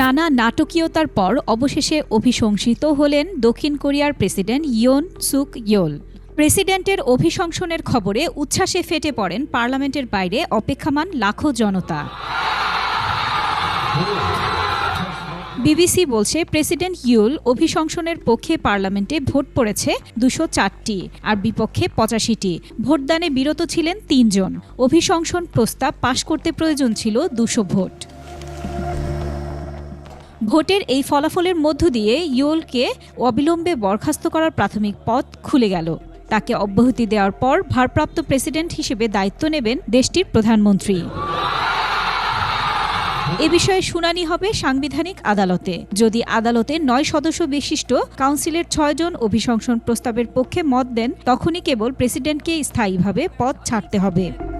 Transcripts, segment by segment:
নানা নাটকীয়তার পর অবশেষে অভিশংসিত হলেন দক্ষিণ কোরিয়ার প্রেসিডেন্ট ইয়ন সুক ইয়োল। প্রেসিডেন্টের অভিশংসনের খবরে উচ্ছ্বাসে ফেটে পড়েন পার্লামেন্টের বাইরে অপেক্ষমান লাখো জনতা। বিবিসি বলছে, প্রেসিডেন্ট ইউল অভিশংসনের পক্ষে পার্লামেন্টে ভোট পড়েছে দুশো চারটি আর বিপক্ষে পঁচাশিটি। ভোটদানে বিরত ছিলেন তিনজন। অভিশংসন প্রস্তাব পাশ করতে প্রয়োজন ছিল দুশো ভোট। ভোটের এই ফলাফলের মধ্য দিয়ে ইয়োলকে অবিলম্বে বরখাস্ত করার প্রাথমিক পথ খুলে গেল। তাকে অব্যাহতি দেওয়ার পর ভারপ্রাপ্ত প্রেসিডেন্ট হিসেবে দায়িত্ব নেবেন দেশটির প্রধানমন্ত্রী। এ বিষয়ে শুনানি হবে সাংবিধানিক আদালতে। যদি আদালতে নয় সদস্য বিশিষ্ট কাউন্সিলের ছয়জন অভিশংসন প্রস্তাবের পক্ষে মত দেন, তখনই কেবল প্রেসিডেন্টকে স্থায়ীভাবে পদ ছাড়তে হবে।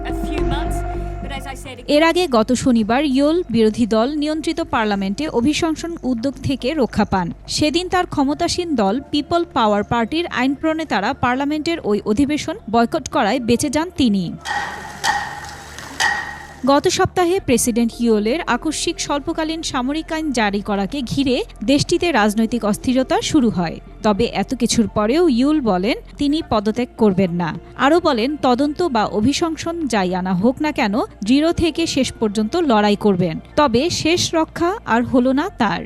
এর আগে গত শনিবার ইয়োল বিরোধী দল নিয়ন্ত্রিত পার্লামেন্টে অভিশংসন উদ্যোগ থেকে রক্ষা পান। সেদিন তার ক্ষমতাসীন দল পিপল পাওয়ার পার্টির আইন প্রণেতারা পার্লামেন্টের ওই অধিবেশন বয়কট করায় বেঁচে যান তিনি। গত সপ্তাহে প্রেসিডেন্ট ইওলের আকস্মিক স্বল্পকালীন সামরিক আইন জারি করাকে ঘিরে দেশটিতে রাজনৈতিক অস্থিরতা শুরু হয়। তবে এত কিছুর পরেও ইউল বলেন, তিনি পদত্যাগ করবেন না। আরও বলেন, তদন্ত বা অভিশংসন যাই আনা হোক না কেন, দৃঢ় থেকে শেষ পর্যন্ত লড়াই করবেন। তবে শেষ রক্ষা আর হলো না তার।